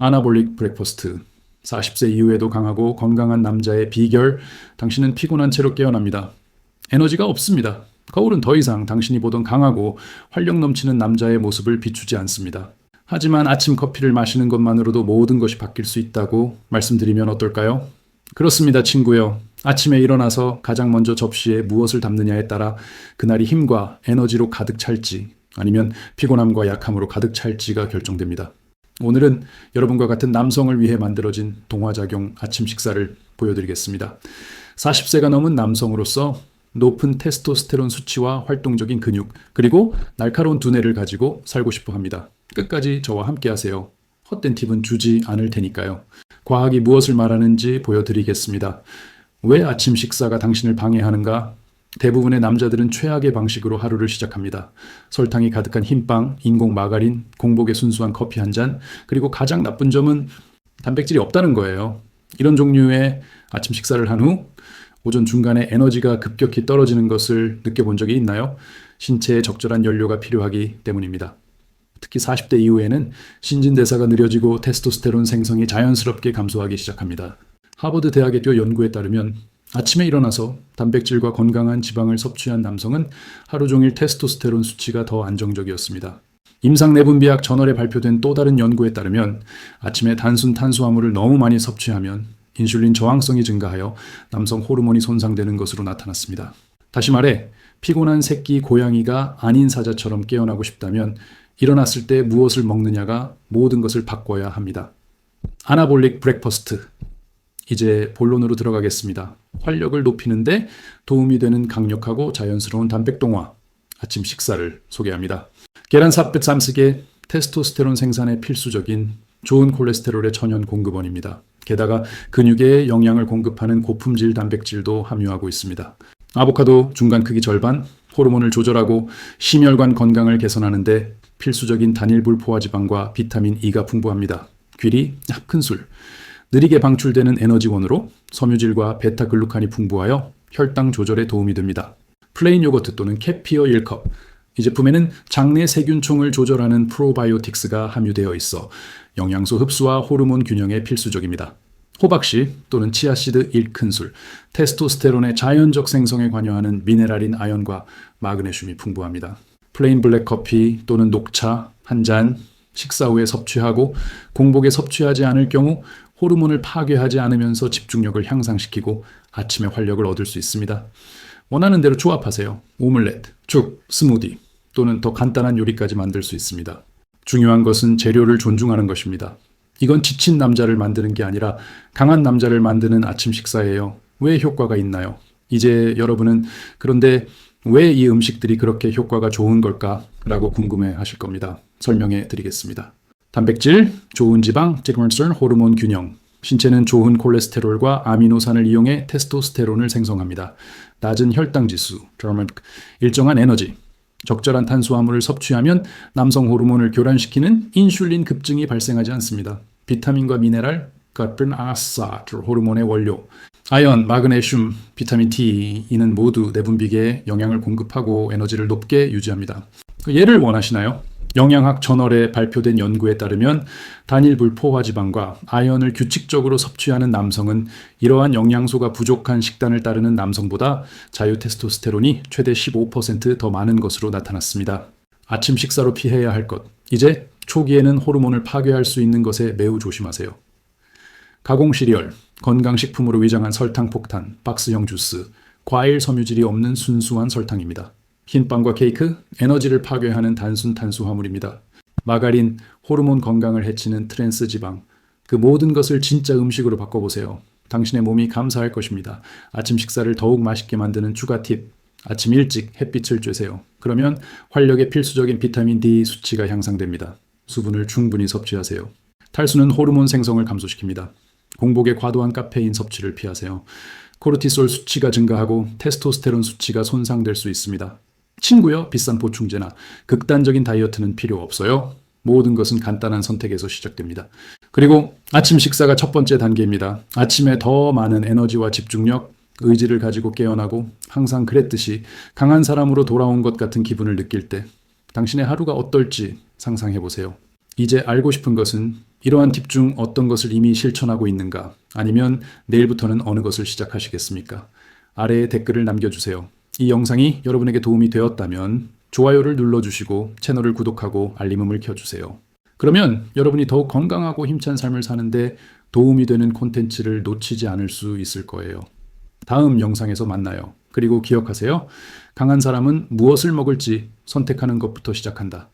아나볼릭 브렉퍼스트. 40세 이후에도 강하고 건강한 남자의 비결. 당신은 피곤한 채로 깨어납니다. 에너지가 없습니다. 거울은 더 이상 당신이 보던 강하고 활력 넘치는 남자의 모습을 비추지 않습니다. 하지만 아침 커피를 마시는 것만으로도 모든 것이 바뀔 수 있다고 말씀드리면 어떨까요? 그렇습니다, 친구요. 아침에 일어나서 가장 먼저 접시에 무엇을 담느냐에 따라 그날이 힘과 에너지로 가득 찰지 아니면 피곤함과 약함으로 가득 찰지가 결정됩니다. 오늘은 여러분과 같은 남성을 위해 만들어진 동화작용 아침 식사를 보여드리겠습니다. 40세가 넘은 남성으로서 높은 테스토스테론 수치와 활동적인 근육, 그리고 날카로운 두뇌를 가지고 살고 싶어 합니다. 끝까지 저와 함께 하세요. 헛된 팁은 주지 않을 테니까요. 과학이 무엇을 말하는지 보여드리겠습니다. 왜 아침 식사가 당신을 방해하는가? 대부분의 남자들은 최악의 방식으로 하루를 시작합니다. 설탕이 가득한 흰빵, 인공 마가린, 공복에 순수한 커피 한 잔, 그리고 가장 나쁜 점은 단백질이 없다는 거예요. 이런 종류의 아침 식사를 한 후 오전 중간에 에너지가 급격히 떨어지는 것을 느껴본 적이 있나요? 신체에 적절한 연료가 필요하기 때문입니다. 특히 40대 이후에는 신진대사가 느려지고 테스토스테론 생성이 자연스럽게 감소하기 시작합니다. 하버드 대학의 뼈 연구에 따르면 아침에 일어나서 단백질과 건강한 지방을 섭취한 남성은 하루 종일 테스토스테론 수치가 더 안정적이었습니다. 임상내분비학 저널에 발표된 또 다른 연구에 따르면 아침에 단순 탄수화물을 너무 많이 섭취하면 인슐린 저항성이 증가하여 남성 호르몬이 손상되는 것으로 나타났습니다. 다시 말해 피곤한 새끼 고양이가 아닌 사자처럼 깨어나고 싶다면 일어났을 때 무엇을 먹느냐가 모든 것을 바꿔야 합니다. 아나볼릭 브렉퍼스트 이제 본론으로 들어가겠습니다. 활력을 높이는데 도움이 되는 강력하고 자연스러운 단백동화 아침 식사를 소개합니다. 계란 삽뱃 쌈스게 테스토스테론 생산에 필수적인 좋은 콜레스테롤의 천연 공급원입니다. 게다가 근육에 영양을 공급하는 고품질 단백질도 함유하고 있습니다. 아보카도 중간 크기 절반, 호르몬을 조절하고 심혈관 건강을 개선하는데 필수적인 단일 불 포화 지방과 비타민 E가 풍부합니다. 귀리, 합큰술, 느리게 방출되는 에너지원으로 섬유질과 베타글루칸이 풍부하여 혈당 조절에 도움이 됩니다. 플레인 요거트 또는 캐피어 1컵. 이 제품에는 장내 세균총을 조절하는 프로바이오틱스가 함유되어 있어 영양소 흡수와 호르몬 균형에 필수적입니다. 호박씨 또는 치아씨드 1큰술, 테스토스테론의 자연적 생성에 관여하는 미네랄인 아연과 마그네슘이 풍부합니다. 플레인 블랙 커피 또는 녹차 한 잔 식사 후에 섭취하고 공복에 섭취하지 않을 경우 호르몬을 파괴하지 않으면서 집중력을 향상시키고 아침에 활력을 얻을 수 있습니다. 원하는 대로 조합하세요. 오믈렛, 죽, 스무디 또는 더 간단한 요리까지 만들 수 있습니다. 중요한 것은 재료를 존중하는 것입니다. 이건 지친 남자를 만드는 게 아니라 강한 남자를 만드는 아침 식사예요. 왜 효과가 있나요? 이제 여러분은 그런데 왜 이 음식들이 그렇게 효과가 좋은 걸까? 라고 궁금해 하실 겁니다. 설명해 드리겠습니다. 단백질, 좋은 지방, 찌그먼슨 호르몬 균형. 신체는 좋은 콜레스테롤과 아미노산을 이용해 테스토스테론을 생성합니다. 낮은 혈당 지수, 일정한 에너지, 적절한 탄수화물을 섭취하면 남성 호르몬을 교란시키는 인슐린 급증이 발생하지 않습니다. 비타민과 미네랄, 카르펜 아사 호르몬의 원료, 아연, 마그네슘, 비타민 D 이는 모두 내분비계에 영양을 공급하고 에너지를 높게 유지합니다. 예를 원하시나요? 영양학 저널에 발표된 연구에 따르면 단일 불포화 지방과 아연을 규칙적으로 섭취하는 남성은 이러한 영양소가 부족한 식단을 따르는 남성보다 자유 테스토스테론이 최대 15%더 많은 것으로 나타났습니다. 아침 식사로 피해야 할 것. 이제 초기에는 호르몬을 파괴할 수 있는 것에 매우 조심하세요. 가공 시리얼, 건강식품으로 위장한 설탕 폭탄, 박스형 주스, 과일 섬유질이 없는 순수한 설탕입니다. 흰 빵과 케이크, 에너지를 파괴하는 단순 탄수화물입니다. 마가린, 호르몬 건강을 해치는 트랜스 지방, 그 모든 것을 진짜 음식으로 바꿔보세요. 당신의 몸이 감사할 것입니다. 아침 식사를 더욱 맛있게 만드는 추가 팁. 아침 일찍 햇빛을 쬐세요. 그러면 활력에 필수적인 비타민 D 수치가 향상됩니다. 수분을 충분히 섭취하세요. 탈수는 호르몬 생성을 감소시킵니다. 공복에 과도한 카페인 섭취를 피하세요. 코르티솔 수치가 증가하고 테스토스테론 수치가 손상될 수 있습니다. 친구요, 비싼 보충제나 극단적인 다이어트는 필요 없어요. 모든 것은 간단한 선택에서 시작됩니다. 그리고 아침 식사가 첫 번째 단계입니다. 아침에 더 많은 에너지와 집중력, 의지를 가지고 깨어나고 항상 그랬듯이 강한 사람으로 돌아온 것 같은 기분을 느낄 때 당신의 하루가 어떨지 상상해 보세요. 이제 알고 싶은 것은 이러한 팁 중 어떤 것을 이미 실천하고 있는가? 아니면 내일부터는 어느 것을 시작하시겠습니까? 아래에 댓글을 남겨주세요. 이 영상이 여러분에게 도움이 되었다면 좋아요를 눌러주시고 채널을 구독하고 알림음을 켜주세요. 그러면 여러분이 더욱 건강하고 힘찬 삶을 사는데 도움이 되는 콘텐츠를 놓치지 않을 수 있을 거예요. 다음 영상에서 만나요. 그리고 기억하세요. 강한 사람은 무엇을 먹을지 선택하는 것부터 시작한다.